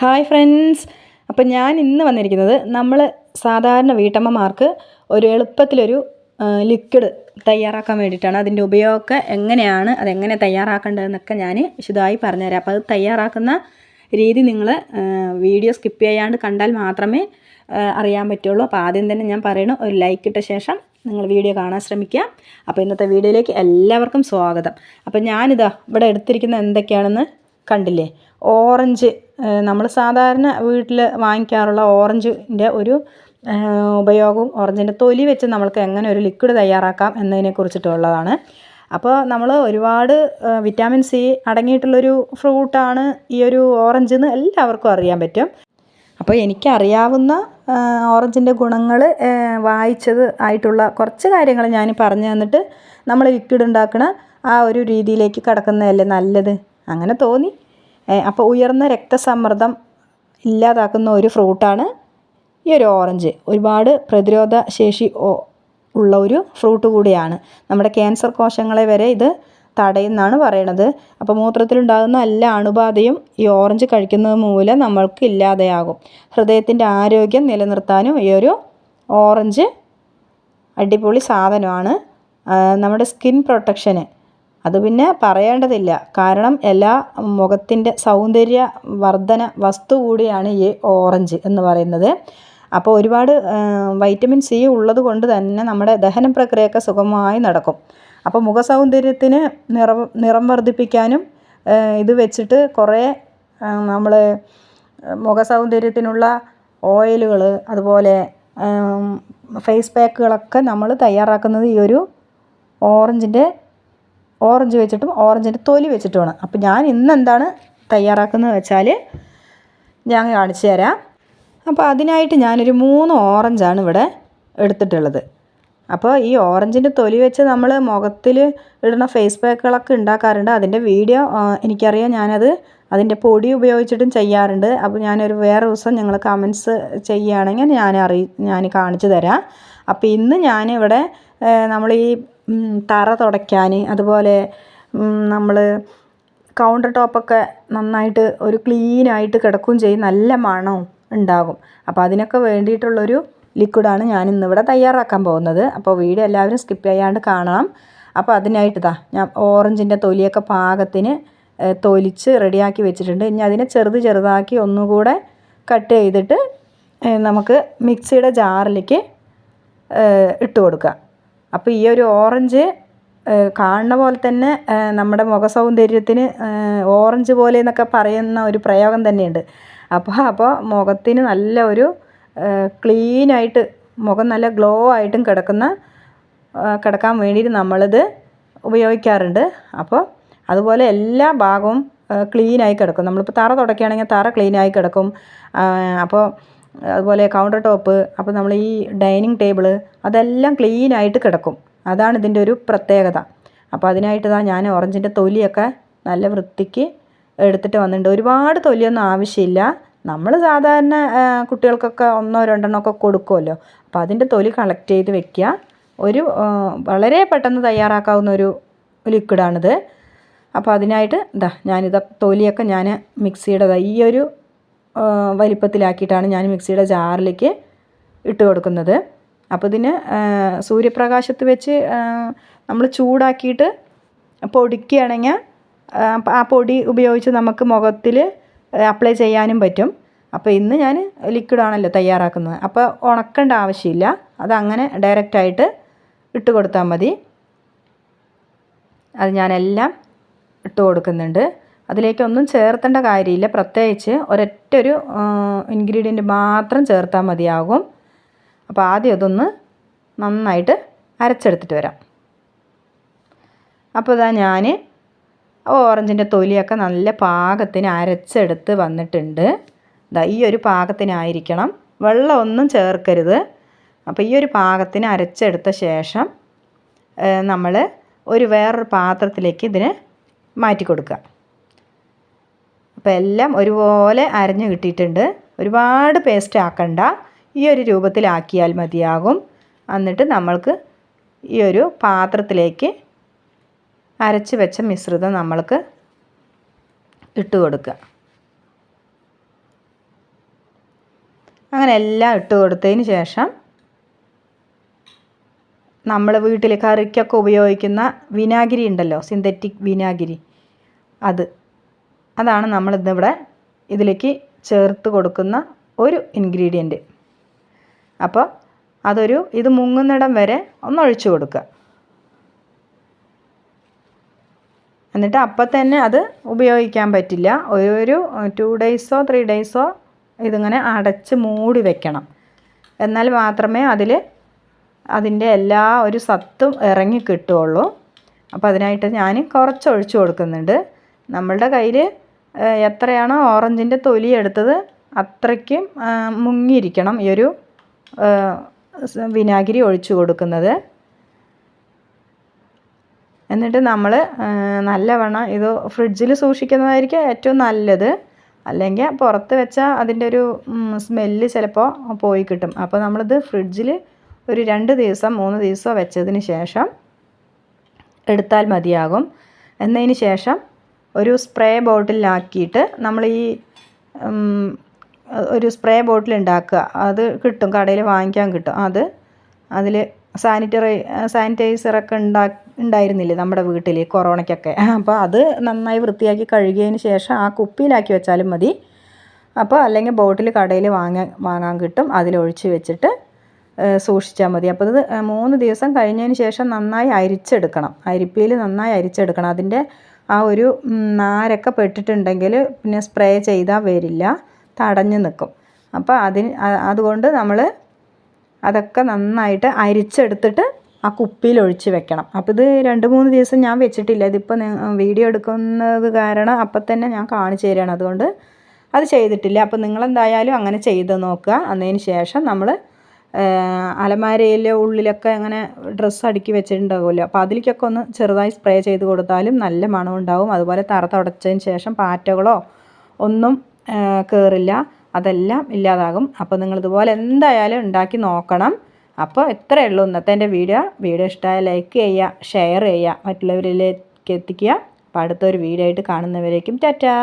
Hi friends. അപ്പം ഞാൻ ഇന്ന് വന്നിരിക്കുന്നത് നമ്മൾ സാധാരണ വീട്ടമ്മമാർക്ക് ഒരു എളുപ്പത്തിലൊരു ലിക്വിഡ് തയ്യാറാക്കാൻ വേണ്ടിയിട്ടാണ്. അതിന്റെ ഉപയോഗമൊക്കെ എങ്ങനെയാണ് അതെങ്ങനെ തയ്യാറാക്കേണ്ടതെന്നൊക്കെ ഞാൻ വിശദമായി പറഞ്ഞുതരാം. അപ്പോൾ അത് തയ്യാറാക്കുന്ന രീതി നിങ്ങൾ വീഡിയോ സ്കിപ്പ് ചെയ്യാണ്ട് കണ്ടാൽ മാത്രമേ അറിയാൻ പറ്റുള്ളൂ. അപ്പോൾ ആദ്യം തന്നെ ഞാൻ പറയണു ഒരു ലൈക്ക് ഇട്ട ശേഷം നിങ്ങൾ വീഡിയോ കാണാൻ ശ്രമിക്കുക. അപ്പോൾ ഇന്നത്തെ വീഡിയോയിലേക്ക് എല്ലാവർക്കും സ്വാഗതം. അപ്പോൾ ഞാനിതാ ഇവിടെ എടുത്തിരിക്കുന്ന എന്തൊക്കെയാണെന്ന് കണ്ടില്ലേ? ഓറഞ്ച് നമ്മൾ സാധാരണ വീട്ടിൽ വാങ്ങിക്കാറുള്ള ഓറഞ്ചിന്റെ ഒരു ഉപയോഗം ഓറഞ്ചിന്റെ തൊലി വെച്ച് നമ്മൾക്ക് എങ്ങനെ ഒരു ലിക്വിഡ് തയ്യാറാക്കാം എന്നതിനെ കുറിച്ചിട്ടുള്ളതാണ്. അപ്പോൾ നമ്മൾ ഒരുപാട് വിറ്റാമിൻ സി അടങ്ങിയിട്ടുള്ളൊരു ഫ്രൂട്ടാണ് ഈ ഒരു ഓറഞ്ച് എന്ന് എല്ലാവർക്കും അറിയാൻ പറ്റും. അപ്പോൾ എനിക്കറിയാവുന്ന ഓറഞ്ചിന്റെ ഗുണങ്ങൾ വായിച്ചത് ആയിട്ടുള്ള കുറച്ച് കാര്യങ്ങൾ ഞാൻ പറഞ്ഞു തന്നിട്ട് നമ്മൾ ലിക്വിഡ് ഉണ്ടാക്കുന്ന ആ ഒരു രീതിയിലേക്ക് കടക്കുന്നതല്ലേ നല്ലത്? അങ്ങനെ തോന്നി. അപ്പോൾ ഉയർന്ന രക്തസമ്മർദ്ദം ഇല്ലാതാക്കുന്ന ഒരു ഫ്രൂട്ടാണ് ഈ ഒരു ഓറഞ്ച്. ഒരുപാട് പ്രതിരോധ ശേഷി ഉള്ള ഒരു ഫ്രൂട്ട് കൂടിയാണ്. നമ്മുടെ ക്യാൻസർ കോശങ്ങളെ വരെ ഇത് തടയുന്നാണ് പറയണത്. അപ്പോൾ മൂത്രത്തിലുണ്ടാകുന്ന എല്ലാ അണുബാധയും ഈ ഓറഞ്ച് കഴിക്കുന്നത് മൂലം നമ്മൾക്ക് ഇല്ലാതെയാകും. ഹൃദയത്തിന്റെ ആരോഗ്യം നിലനിർത്താനും ഈ ഒരു ഓറഞ്ച് അടിപൊളി സാധനമാണ്. നമ്മുടെ സ്കിൻ പ്രൊട്ടക്ഷന് അത് പിന്നെ പറയേണ്ടതില്ല. കാരണം എല്ലാ മുഖത്തിന്റെ സൗന്ദര്യ വർധന വസ്തു കൂടിയാണ് ഈ ഓറഞ്ച് എന്ന് പറയുന്നത്. അപ്പോൾ ഒരുപാട് വൈറ്റമിൻ സി ഉള്ളത് കൊണ്ട് തന്നെ നമ്മുടെ ദഹന പ്രക്രിയയൊക്കെ സുഗമമായി നടക്കും. അപ്പോൾ മുഖസൗന്ദര്യത്തിന് നിറം നിറം വർദ്ധിപ്പിക്കാനും ഇത് വെച്ചിട്ട് കുറേ നമ്മൾ മുഖസൗന്ദര്യത്തിനുള്ള ഓയിലുകൾ അതുപോലെ ഫേസ് പാക്കുകളൊക്കെ നമ്മൾ തയ്യാറാക്കുന്നത് ഈ ഒരു ഓറഞ്ചിന്റെ ഓറഞ്ച് വെച്ചിട്ടും ഓറഞ്ചിന്റെ തൊലി വെച്ചിട്ടുമാണ്. അപ്പോൾ ഞാൻ ഇന്ന് എന്താണ് തയ്യാറാക്കുന്നത് വെച്ചാൽ ഞാൻ കാണിച്ചു തരാം. അപ്പോൾ അതിനായിട്ട് ഞാനൊരു മൂന്ന് ഓറഞ്ചാണ് ഇവിടെ എടുത്തിട്ടുള്ളത്. അപ്പോൾ ഈ ഓറഞ്ചിന്റെ തൊലി വെച്ച് നമ്മൾ മുഖത്തിൽ ഇടുന്ന ഫേസ് പാക്കുകളൊക്കെ ഉണ്ടാക്കാറുണ്ട്. അതിന്റെ വീഡിയോ എനിക്കറിയാം. ഞാനത് അതിന്റെ പൊടി ഉപയോഗിച്ചിട്ടും ചെയ്യാറുണ്ട്. അപ്പോൾ ഞാനൊരു വേറെ ദിവസം നിങ്ങൾ കമൻസ് ചെയ്യുകയാണെങ്കിൽ ഞാൻ അറി ഞാൻ കാണിച്ചു തരാം. അപ്പോൾ ഇന്ന് ഞാനിവിടെ നമ്മൾ ഈ തറ തുടയ്ക്കാൻ അതുപോലെ നമ്മൾ കൗണ്ടർ ടോപ്പൊക്കെ നന്നായിട്ട് ഒരു ക്ലീനായിട്ട് കിടക്കുകയും ചെയ്യും. നല്ല മണവും ഉണ്ടാകും. അപ്പോൾ അതിനൊക്കെ വേണ്ടിയിട്ടുള്ളൊരു ലിക്വിഡാണ് ഞാൻ ഇന്നിവിടെ തയ്യാറാക്കാൻ പോകുന്നത്. അപ്പോൾ വീഡിയോ എല്ലാവരും സ്കിപ്പ് ചെയ്യാണ്ട് കാണണം. അപ്പോൾ അതിനായിട്ട് ഇതാ ഞാൻ ഓറഞ്ചിന്റെ തൊലിയൊക്കെ പാകത്തിന് തൊലിച്ച് റെഡിയാക്കി വെച്ചിട്ടുണ്ട്. ഇനി അതിനെ ചെറുത് ചെറുതാക്കി ഒന്നുകൂടെ കട്ട് ചെയ്തിട്ട് നമുക്ക് മിക്സിയുടെ ജാറിലേക്ക് ഇട്ട് കൊടുക്കുക അപ്പോൾ ഈ ഒരു ഓറഞ്ച് കാണുന്ന പോലെ തന്നെ നമ്മുടെ മുഖ സൗന്ദര്യത്തിന് ഓറഞ്ച് പോലെ എന്നൊക്കെ പറയുന്ന ഒരു പ്രയോഗം തന്നെയുണ്ട്. അപ്പോൾ അപ്പോൾ മുഖത്തിന് നല്ല ഒരു ക്ലീനായിട്ട് മുഖം നല്ല ഗ്ലോ ആയിട്ടും കിടക്കുന്ന കിടക്കാൻ വേണ്ടിയിട്ട് നമ്മളിത് ഉപയോഗിക്കാറുണ്ട്. അപ്പോൾ അതുപോലെ എല്ലാ ഭാഗവും ക്ലീനായി കിടക്കും. നമ്മളിപ്പോൾ തറ തുടക്കുകയാണെങ്കിൽ തറ ക്ലീനായി കിടക്കും. അപ്പോൾ അതുപോലെ കൗണ്ടർ ടോപ്പ് അപ്പോൾ നമ്മൾ ഈ ഡൈനിങ് ടേബിൾ അതെല്ലാം ക്ലീനായിട്ട് കിടക്കും. അതാണ് ഇതിന്റെ ഒരു പ്രത്യേകത. അപ്പോൾ അതിനായിട്ട് ഇതാ ഞാൻ ഓറഞ്ചിന്റെ തൊലിയൊക്കെ നല്ല വൃത്തിക്ക് എടുത്തിട്ട് വന്നിട്ടുണ്ട്. ഒരുപാട് തൊലിയൊന്നും ആവശ്യമില്ല. നമ്മൾ സാധാരണ കുട്ടികൾക്കൊക്കെ ഒന്നോ രണ്ടെണ്ണോ ഒക്കെ കൊടുക്കുമല്ലോ. അപ്പോൾ അതിന്റെ തൊലി കളക്ട് ചെയ്ത് വെക്കുക. ഒരു വളരെ പെട്ടെന്ന് തയ്യാറാക്കാവുന്ന ഒരു ലിക്വിഡാണിത് അപ്പോൾ അതിനായിട്ട് ഇതാ ഞാനിത് തൊലിയൊക്കെ ഞാൻ മിക്സിയുടെ ഈ ഒരു വലിപ്പത്തിലാക്കിയിട്ടാണ് ഞാൻ മിക്സിയുടെ ജാറിലേക്ക് ഇട്ട് കൊടുക്കുന്നത്. അപ്പോൾ ഇതിന് സൂര്യപ്രകാശത്ത് വെച്ച് നമ്മൾ ചൂടാക്കിയിട്ട് പൊടിക്കുകയാണെങ്കിൽ ആ, പൊടി ഉപയോഗിച്ച് നമുക്ക് മുഖത്തിൽ അപ്ലൈ ചെയ്യാനും പറ്റും. അപ്പോൾ ഇന്ന് ഞാൻ ലിക്വിഡാണല്ലോ തയ്യാറാക്കുന്നത്. അപ്പോൾ ഉണക്കേണ്ട ആവശ്യമില്ല. അതങ്ങനെ ഡയറക്റ്റായിട്ട് ഇട്ട് കൊടുത്താൽ മതി. അത് ഞാനെല്ലാം ഇട്ട് കൊടുക്കുന്നുണ്ട്. അതിലേക്കൊന്നും ചേർത്തേണ്ട കാര്യമില്ല. പ്രത്യേകിച്ച് ഒരൊറ്റ ഒരു ഇൻഗ്രീഡിയന്റ് മാത്രം ചേർത്താൽ മതിയാകും. അപ്പോൾ ആദ്യം അതൊന്ന് നന്നായിട്ട് അരച്ചെടുത്തിട്ട് വരാം. അപ്പോൾ ഇതാ ഞാൻ ഓറഞ്ചിന്റെ തൊലിയൊക്കെ നല്ല പാകത്തിന് അരച്ചെടുത്ത് വന്നിട്ടുണ്ട്. ഇതാ ഈ ഒരു പാകത്തിനായിരിക്കണം. വെള്ളമൊന്നും ചേർക്കരുത്. അപ്പോൾ ഈ ഒരു പാകത്തിന് അരച്ചെടുത്ത ശേഷം നമ്മൾ ഒരു വേറൊരു പാത്രത്തിലേക്ക് ഇതിനെ മാറ്റി കൊടുക്കുക അപ്പോൾ എല്ലാം ഒരുപോലെ അരഞ്ഞു കിട്ടിയിട്ടുണ്ട്. ഒരുപാട് പേസ്റ്റ് ആക്കണ്ട. ഈ ഒരു രൂപത്തിലാക്കിയാൽ മതിയാകും. എന്നിട്ട് നമ്മൾക്ക് ഈ ഒരു പാത്രത്തിലേക്ക് അരച്ച് വെച്ച മിശ്രിതം നമ്മൾക്ക് ഇട്ട് കൊടുക്കുക. അങ്ങനെ എല്ലാം ഇട്ട് കൊടുത്തതിന് ശേഷം നമ്മൾ വീട്ടിൽ കറിക്കൊക്കെ ഉപയോഗിക്കുന്ന വിനാഗിരി ഉണ്ടല്ലോ സിന്തറ്റിക് വിനാഗിരി. അത് അതാണ് നമ്മൾ ഇന്നിവിടെ ഇതിലേക്ക് ചേർത്ത് കൊടുക്കുന്ന ഒരു ഇൻഗ്രീഡിയന്റ് അപ്പോൾ അതൊരു ഇത് മുങ്ങുന്നിടം വരെ ഒന്ന് ഒഴിച്ചു കൊടുക്കുക. എന്നിട്ട് അപ്പം തന്നെ അത് ഉപയോഗിക്കാൻ പറ്റില്ല. ഒരു ടു ഡേയ്സോ ത്രീ ഡേയ്സോ ഇതിങ്ങനെ അടച്ച് മൂടി വെക്കണം. എന്നാൽ മാത്രമേ അതിൽ അതിന്റെ എല്ലാ ഒരു സത്തും ഇറങ്ങി കിട്ടുകയുള്ളൂ. അപ്പോൾ അതിനായിട്ട് ഞാൻ കുറച്ച് ഒഴിച്ചു കൊടുക്കുന്നുണ്ട്. നമ്മളുടെ കയ്യിൽ എത്രയാണോ ഓറഞ്ചിന്റെ തൊലി എടുത്തത് അത്രയ്ക്കും മുങ്ങിയിരിക്കണം ഈ ഒരു വിനാഗിരി ഒഴിച്ചു കൊടുക്കുന്നത്. എന്നിട്ട് നമ്മൾ നല്ലവണ്ണം ഇത് ഫ്രിഡ്ജിൽ സൂക്ഷിക്കുന്നതായിരിക്കും ഏറ്റവും നല്ലത്. അല്ലെങ്കിൽ പുറത്ത് വെച്ചാൽ അതിന്റെ ഒരു സ്മെല്ല് ചിലപ്പോൾ പോയി കിട്ടും. അപ്പോൾ നമ്മളിത് ഫ്രിഡ്ജിൽ ഒരു രണ്ട് ദിവസം മൂന്ന് ദിവസം വെച്ചതിന് ശേഷം എടുത്താൽ മതിയാകും. എന്നതിന് ശേഷം ഒരു സ്പ്രേ ബോട്ടിലാക്കിയിട്ട് നമ്മൾ ഈ ഒരു സ്പ്രേ ബോട്ടിൽ ഉണ്ടാക്കുക അത് കിട്ടും കടയിൽ വാങ്ങിക്കാൻ കിട്ടും. അത് അതിൽ സാനിറ്ററി സാനിറ്റൈസറൊക്കെ ഉണ്ടാ ഉണ്ടായിരുന്നില്ലേ നമ്മുടെ വീട്ടിൽ കൊറോണയ്ക്കൊക്കെ. അപ്പോൾ അത് നന്നായി വൃത്തിയാക്കി കഴുകിയതിന് ശേഷം ആ കുപ്പിയിലാക്കി വെച്ചാലും മതി. അപ്പോൾ അല്ലെങ്കിൽ ബോട്ടിൽ കടയിൽ വാങ്ങാൻ വാങ്ങാൻ കിട്ടും. അതിലൊഴിച്ച് വെച്ചിട്ട് സൂക്ഷിച്ചാൽ മതി. അപ്പോൾ ഇത് മൂന്ന് ദിവസം കഴിഞ്ഞതിന് ശേഷം നന്നായി അരിച്ചെടുക്കണം. അരിപ്പിയിൽ നന്നായി അരിച്ചെടുക്കണം. അതിന്റെ ആ ഒരു നാരൊക്കെ പെട്ടിട്ടുണ്ടെങ്കിൽ പിന്നെ സ്പ്രേ ചെയ്താൽ വരില്ല. തടഞ്ഞു നിൽക്കും അപ്പോൾ അതിന് അതുകൊണ്ട് നമ്മൾ അതൊക്കെ നന്നായിട്ട് അരിച്ചെടുത്തിട്ട് ആ കുപ്പിയിൽ ഒഴിച്ച് വെക്കണം. അപ്പോൾ ഇത് രണ്ട് മൂന്ന് ദിവസം ഞാൻ വെച്ചിട്ടില്ല. ഇതിപ്പോൾ വീഡിയോ എടുക്കുന്നത് കാരണം അപ്പം തന്നെ ഞാൻ കാണിച്ചു തരികയാണ് അതുകൊണ്ട് അത് ചെയ്തിട്ടില്ല. അപ്പോൾ നിങ്ങളെന്തായാലും അങ്ങനെ ചെയ്ത് നോക്കുക. അതിന് ശേഷം നമ്മൾ അലമാരയിലെ ഉള്ളിലൊക്കെ അങ്ങനെ ഡ്രസ്സ് അടുക്കി വെച്ചിട്ടുണ്ടാകുമല്ലോ അപ്പോൾ അതിലേക്കൊക്കെ ഒന്ന് ചെറുതായി സ്പ്രേ ചെയ്ത് കൊടുത്താലും നല്ല മണം ഉണ്ടാവും. അതുപോലെ തറ തുടച്ചതിന് ശേഷം പാറ്റകളോ ഒന്നും കയറില്ല അതെല്ലാം ഇല്ലാതാകും. അപ്പോൾ നിങ്ങൾ ഇതുപോലെ എന്തായാലും ഉണ്ടാക്കി നോക്കണം. അപ്പോൾ ഇത്രയേ ഉള്ളൂ ഇന്നത്തെ എന്റെ വീഡിയോ. വീഡിയോ ഇഷ്ടമായ ലൈക്ക് ചെയ്യുക ഷെയർ ചെയ്യുക. മറ്റുള്ളവരിലേക്ക് എത്തിക്കുക. അപ്പോൾ അടുത്തൊരു വീഡിയോ ആയിട്ട് കാണുന്നവരേക്കും ടാറ്റാ.